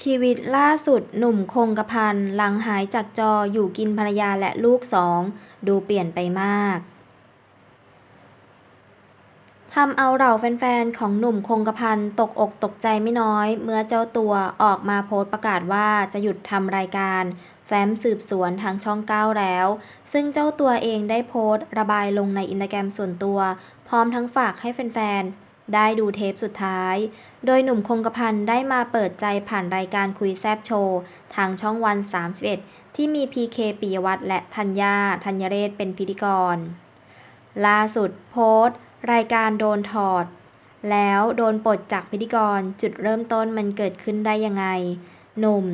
ชีวิตล่าสุดหนุ่มคงกระพัน หลังหายจากจออยู่กินภรรยาและลูกสอง ดูเปลี่ยนไปมากทำเอาเหล่าแฟนๆ ของหนุ่มคงกระพันตกอกตกใจไม่น้อย เมื่อเจ้าตัวออกมาโพสต์ประกาศว่าจะหยุดทำรายการ แฟ้มสืบสวนทางช่อง 9 แล้ว ซึ่งเจ้าตัวเองได้โพสต์ระบายลงในอินสตาแกรมส่วนตัว พร้อมทั้งฝากให้แฟนๆ ได้ดูเทปสุดท้าย โดยหนุ่มคงกระพันได้มาเปิดใจผ่านรายการคุยแซบโชว์ ทางช่องวัน 31 ที่มีพีเคปิยวัฒน์และธัญญาธัญเรศเป็นพิธีกร ล่าสุดโพสต์ รายการโดนถอด แล้วโดนปลดจากพิธีกรจุดเริ่มต้นมันเกิดขึ้นได้ยังไง หนุ่ม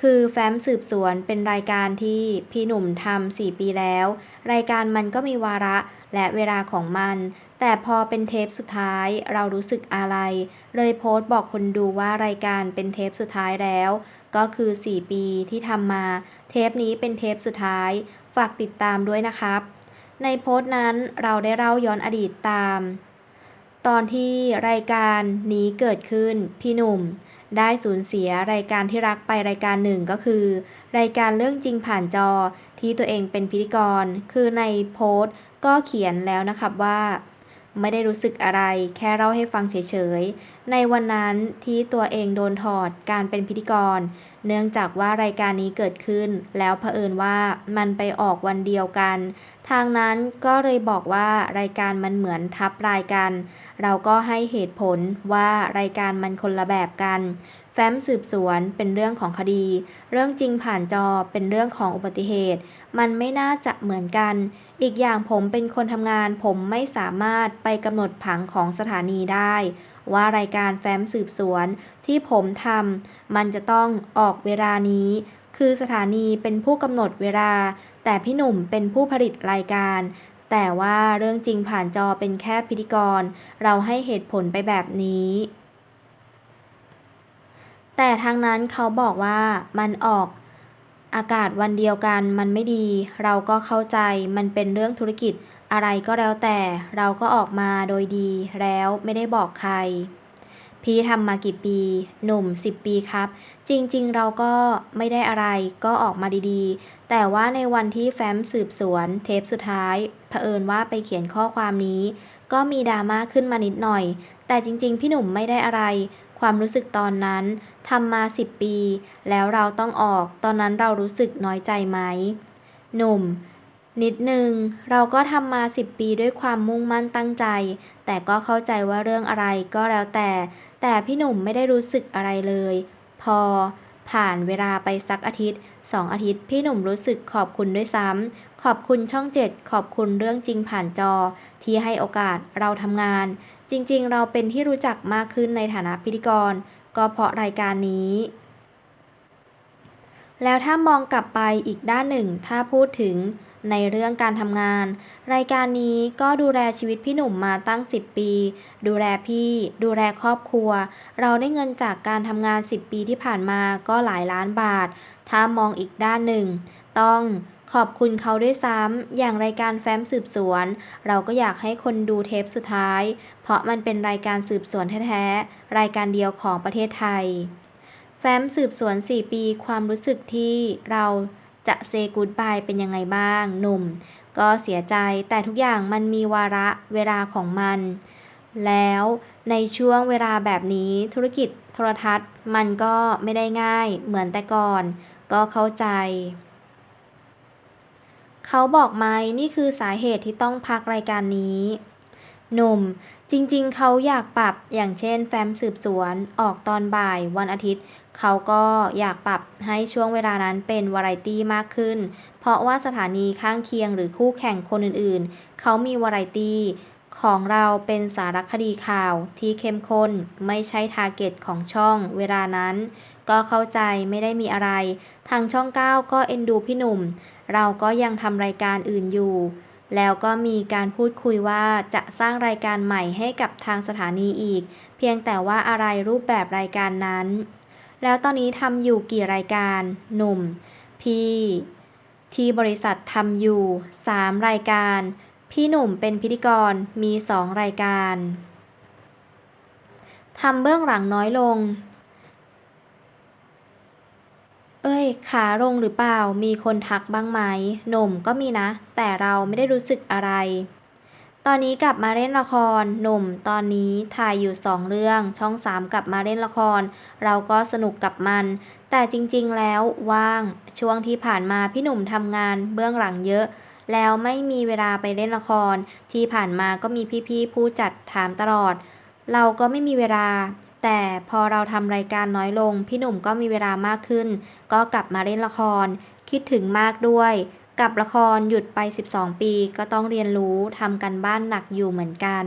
คือแฟ้มสืบสวนเป็นรายการที่พี่หนุ่มทำสี่ปีแล้ว รายการมันก็มีวาระและเวลาของมัน แต่พอเป็นเทปสุดท้ายเรารู้สึกอะไร เลยโพสต์บอกคนดูว่ารายการเป็นเทปสุดท้ายแล้ว ก็คือ 4 ปีที่ทำมา เทปนี้เป็นเทปสุดท้าย ฝากติดตามด้วยนะครับ ในโพสต์นั้นเราได้เล่าย้อนอดีตตาม ตอนที่รายการนี้เกิดขึ้นพี่หนุ่ม ได้สูญเสียรายการที่รักไปรายการหนึ่งก็คือ รายการเรื่องจริงผ่านจอที่ตัวเองเป็นพิธีกร คือในโพสต์ก็เขียนแล้วนะครับว่า ไม่ได้รู้สึกอะไร แค่เล่าให้ฟังเฉยๆ ในวันนั้นที่ตัวเองโดนถอดการเป็นพิธีกร เนื่องจากว่ารายการนี้เกิดขึ้น แล้วเผอิญว่ามันไปออกวันเดียวกัน ทางนั้นก็เลยบอกว่ารายการมันเหมือนทับรายกัน เราก็ให้เหตุผลว่ารายการมันคนละแบบกัน แฟ้มสืบสวน เป็นเรื่องของคดี เรื่องจริงผ่านจอ เป็นเรื่องของอุบัติเหตุ มันไม่น่าจะเหมือนกัน อีกอย่างผมเป็นคนทำงาน ผมไม่สามารถไปกำหนดผังของสถานีได้ ว่ารายการแฟ้มสืบสวนที่ผมทำมันจะต้องออกเวลานี้ คือสถานีเป็นผู้กำหนดเวลา แต่พี่หนุ่มเป็นผู้ผลิตรายการแต่ว่าเรื่องจริงผ่านจอเป็นแค่พิธีกร เราให้เหตุผลไปแบบนี้ แต่ทางนั้นเขาบอกว่ามันออกอากาศวันเดียวกันมันไม่ดี เราก็เข้าใจมันเป็นเรื่องธุรกิจอะไรก็แล้วแต่เราก็ออกมาโดยดีแล้วไม่ได้บอกใคร พี่ทำมากี่ปี หนุ่มสิบปีครับ จริงๆ เราก็ไม่ได้อะไรก็ออกมาดีๆ แต่ว่าในวันที่แฟ้มสืบสวน เทปสุดท้ายเผอิญว่าไปเขียนข้อความนี้ ก็มีดราม่าขึ้นมานิดหน่อย แต่จริงๆ พี่หนุ่มไม่ได้อะไร ความรู้สึกตอนนั้นทำมาสิบปี แล้วเราต้องออก ตอนนั้นเรารู้สึกน้อยใจไหม หนุ่ม นิดนึง เราก็ทำมาสิบปีด้วยความมุ่งมั่นตั้งใจ แต่ก็เข้าใจว่าเรื่องอะไรก็แล้วแต่ แต่พี่หนุ่มไม่ได้รู้สึกอะไรเลย พอ ผ่านเวลาไปสักอาทิตย์สองอาทิตย์ พี่หนุ่มรู้สึกขอบคุณด้วยซ้ำขอบคุณช่องเจ็ดขอบคุณเรื่องจริงผ่านจอ ที่ให้โอกาสเราทำงาน จริงๆ เราเป็นที่รู้จักมากขึ้นในฐานะพิธีกร ก็เพราะรายการนี้ แล้วถ้ามองกลับไปอีกด้านหนึ่ง ถ้าพูดถึงในเรื่องการทำงาน รายการนี้ก็ดูแลชีวิตพี่หนุ่มมาตั้ง 10 ปี ดูแลพี่ ดูแลครอบครัว เราได้เงินจากการทำงาน 10 ปีที่ผ่านมาก็หลายล้านบาท ถ้ามองอีกด้านหนึ่ง ต้องขอบคุณเขาด้วยซ้ำ อย่างรายการแฟ้มสืบสวน เราก็อยากให้คนดูเทปสุดท้าย เพราะมันเป็นรายการสืบสวนแท้ๆ รายการเดียวของประเทศไทย แฟ้มสืบสวน 4 ปี ความรู้สึกที่เราจะเซกูดบายเป็นยังไงบ้าง หนุ่ม ก็เสียใจแต่ทุกอย่างมันมีวาระเวลาของมัน แล้วในช่วงเวลาแบบนี้ธุรกิจโทรทัศน์ มันก็ไม่ได้ง่ายเหมือนแต่ก่อน ก็เข้าใจ เขาบอกไหมนี่คือสาเหตุที่ต้องพักรายการนี้ หนุ่ม จริงๆ เขาอยากปรับอย่างเช่น แฟ้มสืบสวนออกตอนบ่ายวันอาทิตย์ เขาก็อยากปรับให้ช่วงเวลานั้นเป็นวาไรตี้มากขึ้น เพราะว่าสถานีข้างเคียงหรือคู่แข่งคนอื่นๆ เขามีวาไรตี้ของเราเป็นสารคดีข่าวที่เข้มข้นไม่ใช่ทาร์เก็ตของช่องเวลานั้น ก็เข้าใจไม่ได้มีอะไร ทางช่อง 9 ก็เอ็นดูพี่หนุ่ม เราก็ยังทำรายการอื่นอยู่ แล้วก็มีการพูดคุยว่าจะสร้างรายการใหม่ให้กับทางสถานีอีก เพียงแต่ว่าอะไรรูปแบบรายการนั้น แล้วตอนนี้ทำอยู่กี่รายการ หนุ่ม พี่ที่บริษัททำอยู่ 3 รายการ พี่หนุ่มเป็นพิธีกรมี 2 รายการทำเบื้องหลังน้อยลง เอ้ย ขาลงหรือเปล่า มีคนทักบ้างไหม หนุ่มก็มีนะ แต่เราไม่ได้รู้สึกอะไร ตอนนี้กลับมาเล่นละคร หนุ่ม ตอนนี้ถ่ายอยู่สองเรื่อง ช่องสามกลับมาเล่นละคร เราก็สนุกกับมัน แต่จริงๆแล้วว่าง ช่วงที่ผ่านมาพี่หนุ่มทำงานเบื้องหลังเยอะ แล้วไม่มีเวลาไปเล่นละคร ที่ผ่านมาก็มีพี่ๆผู้จัดถามตลอด เราก็ไม่มีเวลา แต่พอเราทำรายการน้อยลง พี่หนุ่มก็มีเวลามากขึ้น ก็กลับมาเล่นละคร คิดถึงมากด้วย กับละครหยุดไป 12 ปี ก็ต้องเรียนรู้ทำกันบ้านหนักอยู่เหมือนกัน